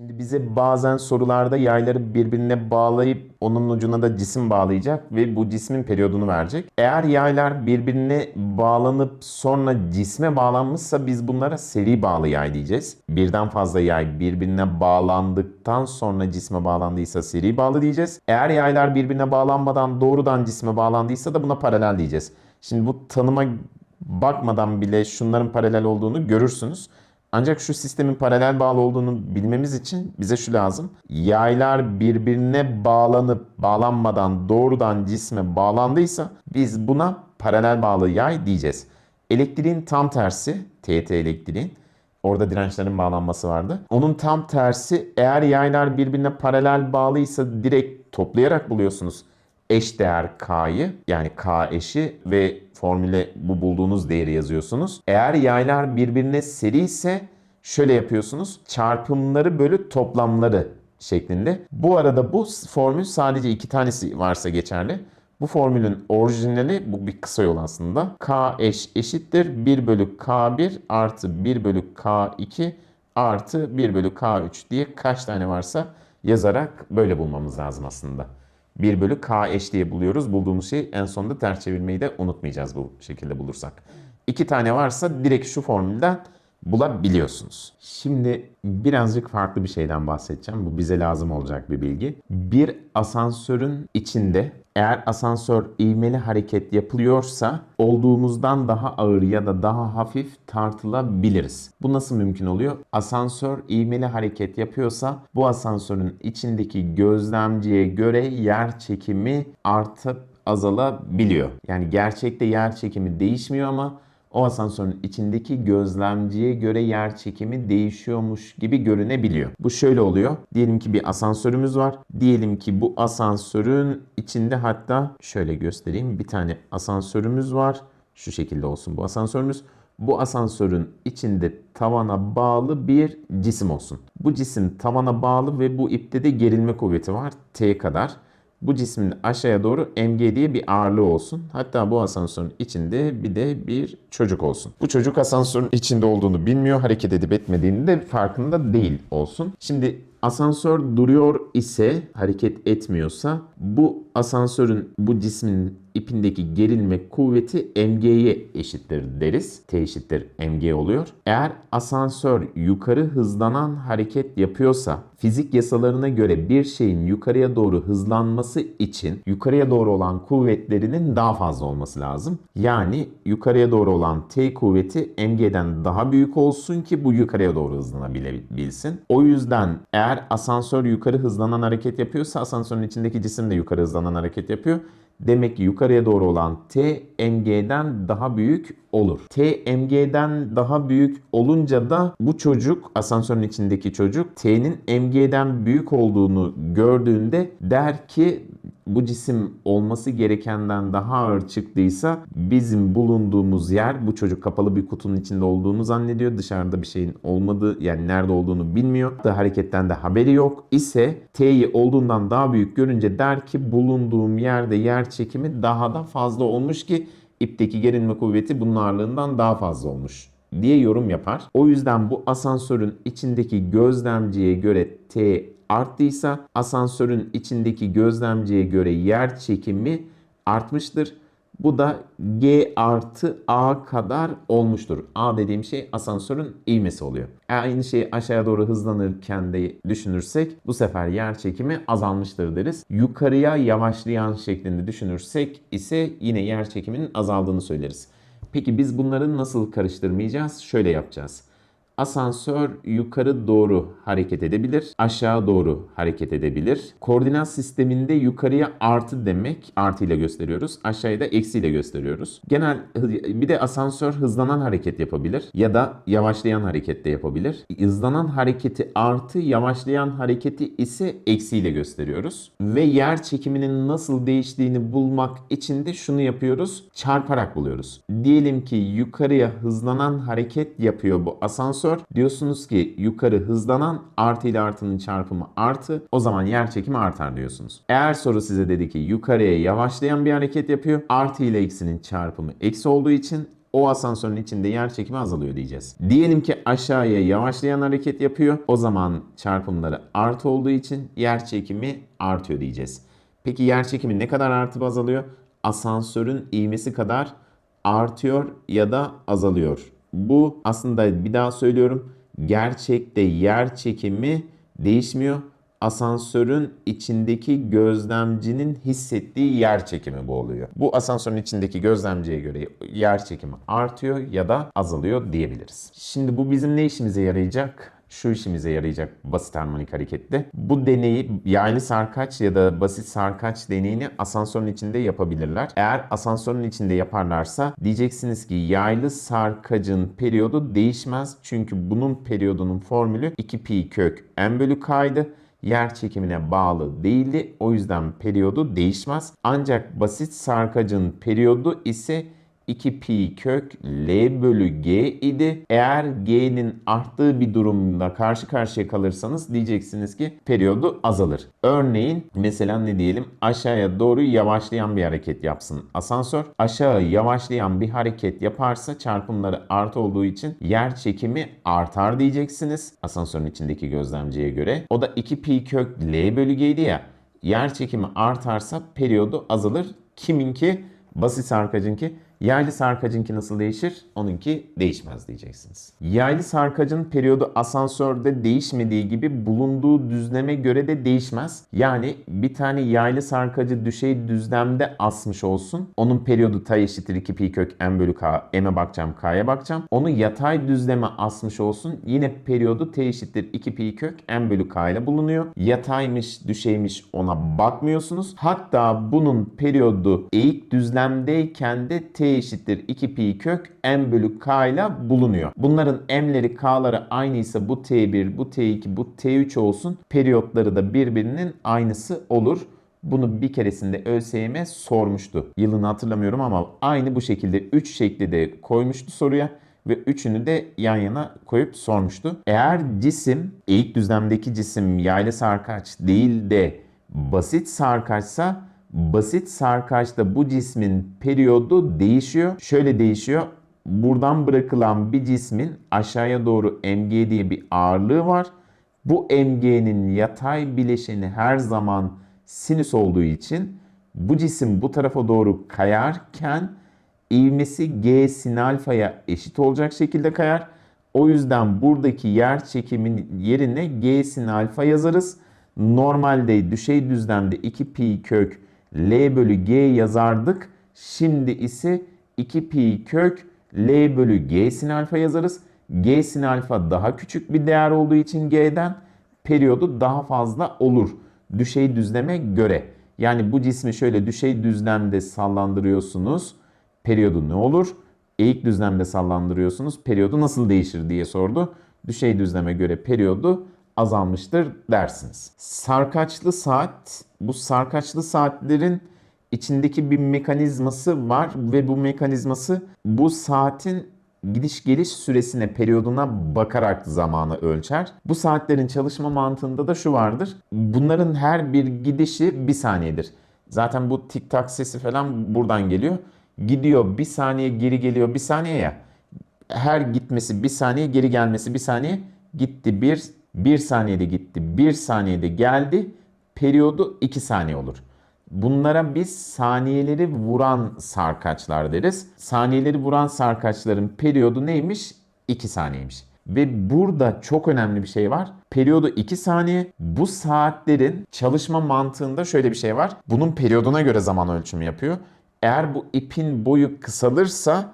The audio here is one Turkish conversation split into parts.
Şimdi bize bazen sorularda yayları birbirine bağlayıp onun ucuna da cisim bağlayacak ve bu cismin periyodunu verecek. Eğer yaylar birbirine bağlanıp sonra cisme bağlanmışsa biz bunlara seri bağlı yay diyeceğiz. Birden fazla yay birbirine bağlandıktan sonra cisme bağlandıysa seri bağlı diyeceğiz. Eğer yaylar birbirine bağlanmadan doğrudan cisme bağlandıysa da buna paralel diyeceğiz. Şimdi bu tanıma bakmadan bile şunların paralel olduğunu görürsünüz. Ancak şu sistemin paralel bağlı olduğunu bilmemiz için bize şu lazım. Yaylar birbirine bağlanıp bağlanmadan doğrudan cisme bağlandıysa biz buna paralel bağlı yay diyeceğiz. Elektriğin tam tersi, TT elektriğin, orada dirençlerin bağlanması vardı. Onun tam tersi eğer yaylar birbirine paralel bağlıysa direkt toplayarak buluyorsunuz eş değer K'yı yani K eşi ve formüle bu bulduğunuz değeri yazıyorsunuz. Eğer yaylar birbirine seri ise şöyle yapıyorsunuz. Çarpımları bölü toplamları şeklinde. Bu arada bu formül sadece iki tanesi varsa geçerli. Bu formülün orijinali bu bir kısa yol aslında. K eş eşittir 1 bölü K1 artı 1 bölü K2 artı 1 bölü K3 diye kaç tane varsa yazarak böyle bulmamız lazım aslında. 1 bölü k eş diye buluyoruz. Bulduğumuz şey en sonunda ters çevirmeyi de unutmayacağız bu şekilde bulursak. İki tane varsa direkt şu formülden bulabiliyorsunuz. Şimdi birazcık farklı bir şeyden bahsedeceğim. Bu bize lazım olacak bir bilgi. Bir asansörün içinde eğer asansör ivmeli hareket yapılıyorsa olduğumuzdan daha ağır ya da daha hafif tartılabiliriz. Bu nasıl mümkün oluyor? Asansör ivmeli hareket yapıyorsa bu asansörün içindeki gözlemciye göre yer çekimi artıp azalabiliyor. Yani gerçekte yer çekimi değişmiyor ama o asansörün içindeki gözlemciye göre yer çekimi değişiyormuş gibi görünebiliyor. Bu şöyle oluyor. Diyelim ki bir asansörümüz var. Diyelim ki bu asansörün içinde hatta şöyle göstereyim. Bir tane asansörümüz var. Şu şekilde olsun bu asansörümüz. Bu asansörün içinde tavana bağlı bir cisim olsun. Bu cisim tavana bağlı ve bu ipte de gerilme kuvveti var. T kadar bu cismin aşağıya doğru mg diye bir ağırlığı olsun. Hatta bu asansörün içinde bir de bir çocuk olsun. Bu çocuk asansörün içinde olduğunu bilmiyor, hareket edip etmediğini de farkında değil olsun. Şimdi asansör duruyor ise, hareket etmiyorsa bu asansörün, bu cismin ipindeki gerilme kuvveti mg'ye eşittir deriz. T eşittir mg oluyor. Eğer asansör yukarı hızlanan hareket yapıyorsa fizik yasalarına göre bir şeyin yukarıya doğru hızlanması için yukarıya doğru olan kuvvetlerinin daha fazla olması lazım. Yani yukarıya doğru olan T kuvveti mg'den daha büyük olsun ki bu yukarıya doğru hızlanabilsin. O yüzden eğer asansör yukarı hızlanan hareket yapıyorsa asansörün içindeki cisim de yukarı hızlanan hareket yapıyor. Demek ki yukarıya doğru olan T mg'den daha büyük olur. T mg'den daha büyük olunca da bu çocuk asansörün içindeki çocuk T'nin mg'den büyük olduğunu gördüğünde der ki bu cisim olması gerekenden daha ağır çıktıysa bizim bulunduğumuz yer bu çocuk kapalı bir kutunun içinde olduğunu zannediyor. Dışarıda bir şeyin olmadığı yani nerede olduğunu bilmiyor. Da hareketten de haberi yok ise T'yi olduğundan daha büyük görünce der ki bulunduğum yerde yer çekimi daha da fazla olmuş ki ipteki gerilme kuvveti bunun ağırlığından daha fazla olmuş diye yorum yapar. O yüzden bu asansörün içindeki gözlemciye göre T arttıysa asansörün içindeki gözlemciye göre yer çekimi artmıştır. Bu da G artı A kadar olmuştur. A dediğim şey asansörün ivmesi oluyor. Aynı şeyi aşağıya doğru hızlanırken de düşünürsek bu sefer yer çekimi azalmıştır deriz. Yukarıya yavaşlayan şeklinde düşünürsek ise yine yer çekiminin azaldığını söyleriz. Peki biz bunları nasıl karıştırmayacağız? Şöyle yapacağız. Asansör yukarı doğru hareket edebilir, aşağı doğru hareket edebilir. Koordinat sisteminde yukarıya artı demek, artı ile gösteriyoruz. Aşağıya da eksi ile gösteriyoruz. Genel bir de asansör hızlanan hareket yapabilir ya da yavaşlayan hareket de yapabilir. Hızlanan hareketi artı, yavaşlayan hareketi ise eksi ile gösteriyoruz. Ve yer çekiminin nasıl değiştiğini bulmak için de şunu yapıyoruz. Çarparak buluyoruz. Diyelim ki yukarıya hızlanan hareket yapıyor bu asansör Diyorsunuz ki yukarı hızlanan artı ile artının çarpımı artı o zaman yer çekimi artar diyorsunuz. Eğer soru size dedi ki yukarıya yavaşlayan bir hareket yapıyor artı ile eksinin çarpımı eksi olduğu için o asansörün içinde yer çekimi azalıyor diyeceğiz. Diyelim ki aşağıya yavaşlayan hareket yapıyor. O zaman çarpımları artı olduğu için yer çekimi artıyor diyeceğiz. Peki yer çekimi ne kadar artıp azalıyor? Asansörün ivmesi kadar artıyor ya da azalıyor. Bu aslında bir daha söylüyorum. Gerçekte yer çekimi değişmiyor. Asansörün içindeki gözlemcinin hissettiği yer çekimi bu oluyor. Bu asansörün içindeki gözlemciye göre yer çekimi artıyor ya da azalıyor diyebiliriz. Şimdi bu bizim ne işimize yarayacak? Şu işimize yarayacak basit harmonik harekette. Bu deneyi yaylı sarkaç ya da basit sarkaç deneyini asansörün içinde yapabilirler. Eğer asansörün içinde yaparlarsa diyeceksiniz ki yaylı sarkacın periyodu değişmez. Çünkü bunun periyodunun formülü 2 pi kök m bölü k'ydı yer çekimine bağlı değildi. O yüzden periyodu değişmez. Ancak basit sarkacın periyodu ise 2 pi kök L bölü G idi. Eğer G'nin arttığı bir durumda karşı karşıya kalırsanız diyeceksiniz ki periyodu azalır. Örneğin mesela ne diyelim aşağıya doğru yavaşlayan bir hareket yapsın asansör. Aşağı yavaşlayan bir hareket yaparsa çarpımları artı olduğu için yer çekimi artar diyeceksiniz. Asansörün içindeki gözlemciye göre. O da 2 pi kök L bölü G'ydi ya. Yer çekimi artarsa periyodu azalır. Kiminki? Basit sarkacınki. Yaylı sarkacınki nasıl değişir? Onunki değişmez diyeceksiniz. Yaylı sarkacın periyodu asansörde değişmediği gibi bulunduğu düzleme göre de değişmez. Yani bir tane yaylı sarkacı düşey düzlemde asmış olsun. Onun periyodu tay eşittir 2 pi kök m bölü k. m'e bakacağım k'ya bakacağım. Onu yatay düzleme asmış olsun. Yine periyodu t eşittir 2 pi kök m bölü k ile bulunuyor. Yataymış düşeymiş ona bakmıyorsunuz. Hatta bunun periyodu eğik düzlemdeyken de t eşittir 2 pi kök m bölü k ile bulunuyor. Bunların m'leri k'ları aynıysa bu t1, bu t2, bu t3 olsun. Periyotları da birbirinin aynısı olur. Bunu bir keresinde ÖSYM sormuştu. Yılını hatırlamıyorum ama aynı bu şekilde 3 şekli de koymuştu soruya ve üçünü de yan yana koyup sormuştu. Eğer cisim eğik düzlemdeki cisim yaylı sarkaç değil de basit sarkaçsa basit sarkaçta bu cismin periyodu değişiyor. Şöyle değişiyor. Buradan bırakılan bir cismin aşağıya doğru mg diye bir ağırlığı var. Bu mg'nin yatay bileşeni her zaman sinüs olduğu için bu cisim bu tarafa doğru kayarken ivmesi g sin alfaya eşit olacak şekilde kayar. O yüzden buradaki yer çekimin yerine g sin alfa yazarız. Normalde düşey düzlemde 2 pi kök L bölü G yazardık. Şimdi ise 2 pi kök L bölü G sin alfa yazarız. G sin alfa daha küçük bir değer olduğu için G'den periyodu daha fazla olur. Düşey düzleme göre. Yani bu cismi şöyle düşey düzlemde sallandırıyorsunuz. Periyodu ne olur? Eğik düzlemde sallandırıyorsunuz. Periyodu nasıl değişir diye sordu. Düşey düzleme göre periyodu azalmıştır dersiniz. Sarkaçlı saat, bu sarkaçlı saatlerin içindeki bir mekanizması var ve bu mekanizması bu saatin gidiş geliş süresine, periyoduna bakarak zamanı ölçer. Bu saatlerin çalışma mantığında da şu vardır. Bunların her bir gidişi bir saniyedir. Zaten bu tik tak sesi falan buradan geliyor. Gidiyor bir saniye geri geliyor bir saniye ya. Her gitmesi bir saniye geri gelmesi bir saniye gitti bir bir saniyede gitti, bir saniyede geldi. Periyodu 2 saniye olur. Bunlara biz saniyeleri vuran sarkaçlar deriz. Saniyeleri vuran sarkaçların periyodu neymiş? 2 saniyeymiş. Ve burada çok önemli bir şey var. Periyodu 2 saniye. Bu saatlerin çalışma mantığında şöyle bir şey var. Bunun periyoduna göre zaman ölçümü yapıyor. Eğer bu ipin boyu kısalırsa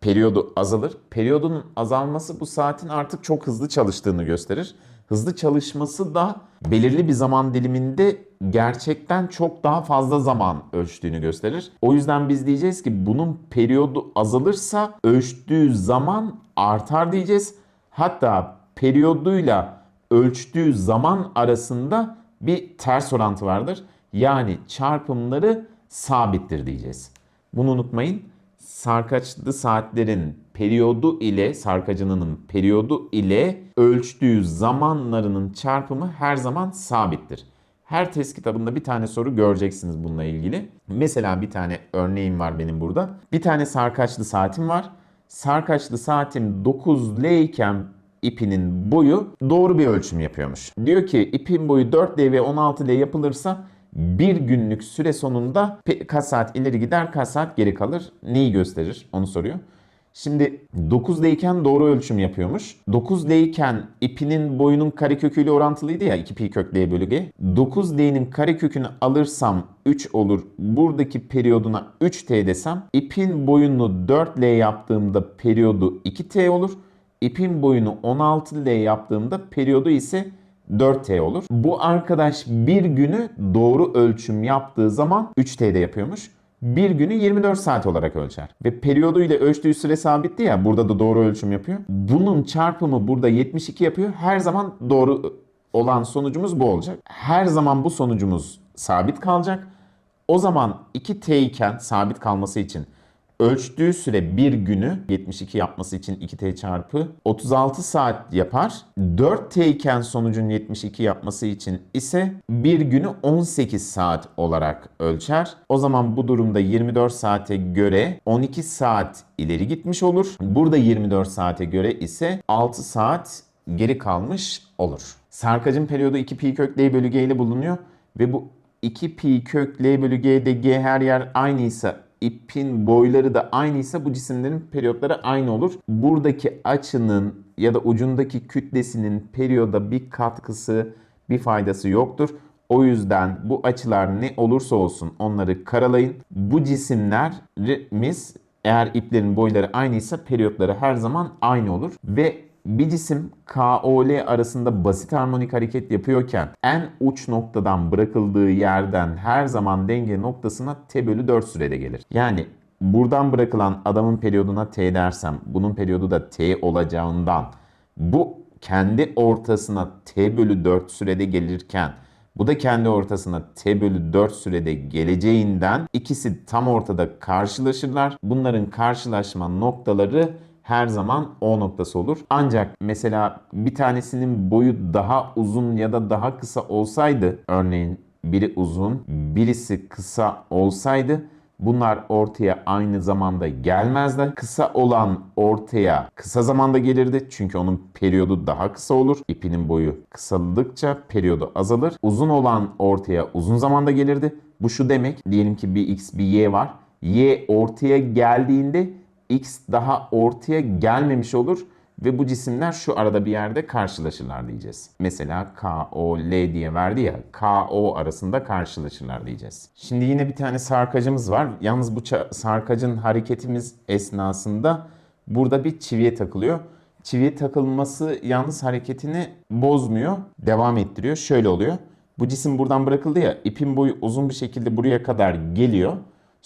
periyodu azalır. Periyodunun azalması bu saatin artık çok hızlı çalıştığını gösterir. Hızlı çalışması da belirli bir zaman diliminde gerçekten çok daha fazla zaman ölçtüğünü gösterir. O yüzden biz diyeceğiz ki bunun periyodu azalırsa ölçtüğü zaman artar diyeceğiz. Hatta periyoduyla ölçtüğü zaman arasında bir ters orantı vardır. Yani çarpımları sabittir diyeceğiz. Bunu unutmayın sarkaçlı saatlerin periyodu ile sarkacının periyodu ile ölçtüğü zamanlarının çarpımı her zaman sabittir. Her test kitabında bir tane soru göreceksiniz bununla ilgili. Mesela bir tane örneğim var benim burada. Bir tane sarkaçlı saatim var. sarkaçlı saatim 9L iken ipinin boyu doğru bir ölçüm yapıyormuş. Diyor ki ipin boyu 4L ve 16L yapılırsa bir günlük süre sonunda kaç saat ileri gider kaç saat geri kalır neyi gösterir onu soruyor. Şimdi 9D'yken doğru ölçüm yapıyormuş. 9D'yken ipinin boyunun kareköküyle orantılıydı ya 2 pi kök L bölü G. 9D'nin karekökünü alırsam 3 olur. Buradaki periyoduna 3T desem ipin boyunu 4L yaptığımda periyodu 2T olur. İpin boyunu 16L yaptığımda periyodu ise 4T olur. Bu arkadaş bir günü doğru ölçüm yaptığı zaman 3T'de yapıyormuş. Bir günü 24 saat olarak ölçer. Ve periyodu ile ölçtüğü süre sabitti ya burada da doğru ölçüm yapıyor. Bunun çarpımı burada 72 yapıyor. Her zaman doğru olan sonucumuz bu olacak. Her zaman bu sonucumuz sabit kalacak. O zaman 2T iken sabit kalması için ölçtüğü süre bir günü 72 yapması için 2T çarpı 36 saat yapar. 4T iken sonucun 72 yapması için ise bir günü 18 saat olarak ölçer. O zaman bu durumda 24 saate göre 12 saat ileri gitmiş olur. Burada 24 saate göre ise 6 saat geri kalmış olur. Sarkacın periyodu 2 pi kök L bölü G ile bulunuyor ve bu 2 pi kök L bölü G'de G her yer aynıysa ipin boyları da aynıysa bu cisimlerin periyotları aynı olur. Buradaki açının ya da ucundaki kütlesinin periyoda bir katkısı, bir faydası yoktur. O yüzden bu açılar ne olursa olsun onları karalayın. Bu cisimlerimiz eğer iplerin boyları aynıysa periyotları her zaman aynı olur. Ve bir cisim KOL arasında basit harmonik hareket yapıyorken en uç noktadan bırakıldığı yerden her zaman denge noktasına T bölü 4 sürede gelir. Yani buradan bırakılan adamın periyoduna T dersem bunun periyodu da T olacağından bu kendi ortasına T bölü 4 sürede gelirken bu da kendi ortasına t bölü 4 sürede geleceğinden ikisi tam ortada karşılaşırlar. Bunların karşılaşma noktaları her zaman O noktası olur. Ancak mesela bir tanesinin boyu daha uzun ya da daha kısa olsaydı örneğin biri uzun birisi kısa olsaydı Bunlar ortaya aynı zamanda gelmezler. Kısa olan ortaya kısa zamanda gelirdi. Çünkü onun periyodu daha kısa olur. İpinin boyu kısaldıkça periyodu azalır. Uzun olan ortaya uzun zamanda gelirdi. Bu şu demek. Diyelim ki bir x bir y var. Y ortaya geldiğinde x daha ortaya gelmemiş olur ve bu cisimler şu arada bir yerde karşılaşırlar diyeceğiz. Mesela K, O, L diye verdi ya, K, O arasında karşılaşırlar diyeceğiz. Şimdi yine bir tane sarkacımız var. Yalnız bu sarkacın hareketimiz esnasında burada bir çiviye takılıyor. Çiviye takılması yalnız hareketini bozmuyor, devam ettiriyor. Şöyle oluyor. Bu cisim buradan bırakıldı ya, ipin boyu uzun bir şekilde buraya kadar geliyor.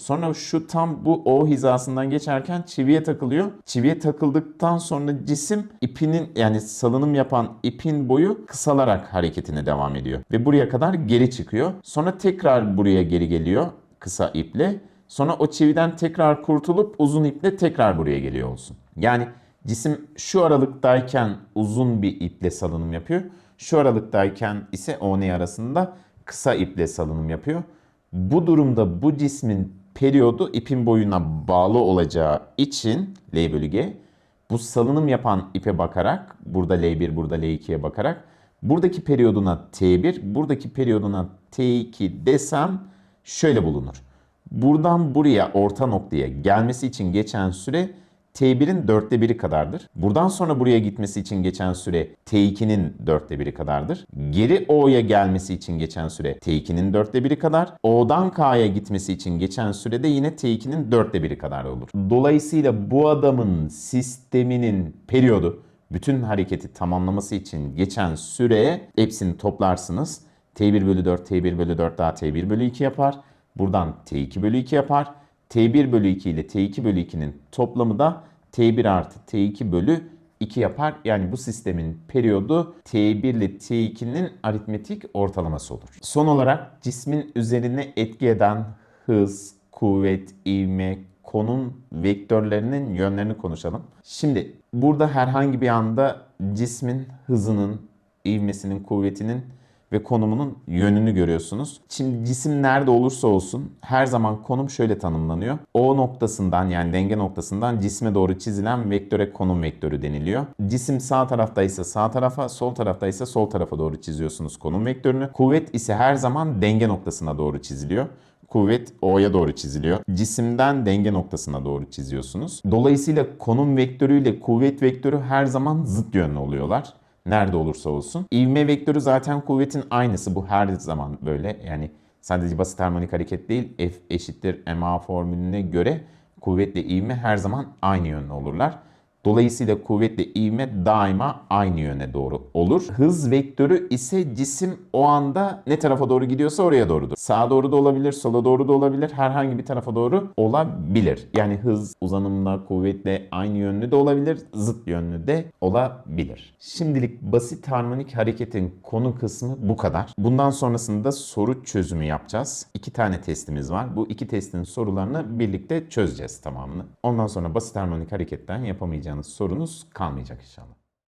Sonra şu tam bu O hizasından geçerken çiviye takılıyor. Çiviye takıldıktan sonra cisim ipinin yani salınım yapan ipin boyu kısalarak hareketine devam ediyor. Ve buraya kadar geri çıkıyor. Sonra tekrar buraya geri geliyor kısa iple. Sonra o çividen tekrar kurtulup uzun iple tekrar buraya geliyor olsun. Yani cisim şu aralıktayken uzun bir iple salınım yapıyor. Şu aralıktayken ise O ne arasında kısa iple salınım yapıyor. Bu durumda bu cismin periyodu ipin boyuna bağlı olacağı için L bölü G bu salınım yapan ipe bakarak burada L1 burada L2'ye bakarak buradaki periyoduna T1 buradaki periyoduna T2 desem şöyle bulunur. Buradan buraya orta noktaya gelmesi için geçen süre T1'in dörtte biri kadardır. Buradan sonra buraya gitmesi için geçen süre T2'nin dörtte biri kadardır. Geri O'ya gelmesi için geçen süre T2'nin dörtte biri kadar. O'dan K'ya gitmesi için geçen süre de yine T2'nin dörtte biri kadar olur. Dolayısıyla bu adamın sisteminin periyodu bütün hareketi tamamlaması için geçen süre hepsini toplarsınız. T1 bölü 4, T1 bölü 4 daha T1 bölü 2 yapar. Buradan T2 bölü 2 yapar. T1 bölü 2 ile T2 bölü 2'nin toplamı da T1 artı T2 bölü 2 yapar. Yani bu sistemin periyodu T1 ile T2'nin aritmetik ortalaması olur. Son olarak cismin üzerine etki eden hız, kuvvet, ivme, konum vektörlerinin yönlerini konuşalım. Şimdi burada herhangi bir anda cismin hızının, ivmesinin, kuvvetinin ve konumunun yönünü görüyorsunuz. Şimdi cisim nerede olursa olsun her zaman konum şöyle tanımlanıyor. O noktasından yani denge noktasından cisme doğru çizilen vektöre konum vektörü deniliyor. Cisim sağ taraftaysa sağ tarafa, sol taraftaysa sol tarafa doğru çiziyorsunuz konum vektörünü. Kuvvet ise her zaman denge noktasına doğru çiziliyor. Kuvvet O'ya doğru çiziliyor. Cisimden denge noktasına doğru çiziyorsunuz. Dolayısıyla konum vektörüyle kuvvet vektörü her zaman zıt yönlü oluyorlar. Nerede olursa olsun. İvme vektörü zaten kuvvetin aynısı. Bu her zaman böyle. Yani sadece basit harmonik hareket değil. F eşittir ma formülüne göre kuvvetle ivme her zaman aynı yönlü olurlar. Dolayısıyla kuvvetle ivme daima aynı yöne doğru olur. Hız vektörü ise cisim o anda ne tarafa doğru gidiyorsa oraya doğrudur. Sağa doğru da olabilir, sola doğru da olabilir, herhangi bir tarafa doğru olabilir. Yani hız uzanımla, kuvvetle aynı yönlü de olabilir, zıt yönlü de olabilir. Şimdilik basit harmonik hareketin konu kısmı bu kadar. Bundan sonrasında soru çözümü yapacağız. İki tane testimiz var. Bu iki testin sorularını birlikte çözeceğiz tamamını. Ondan sonra basit harmonik hareketten yapamayacağınız sorunuz kalmayacak inşallah.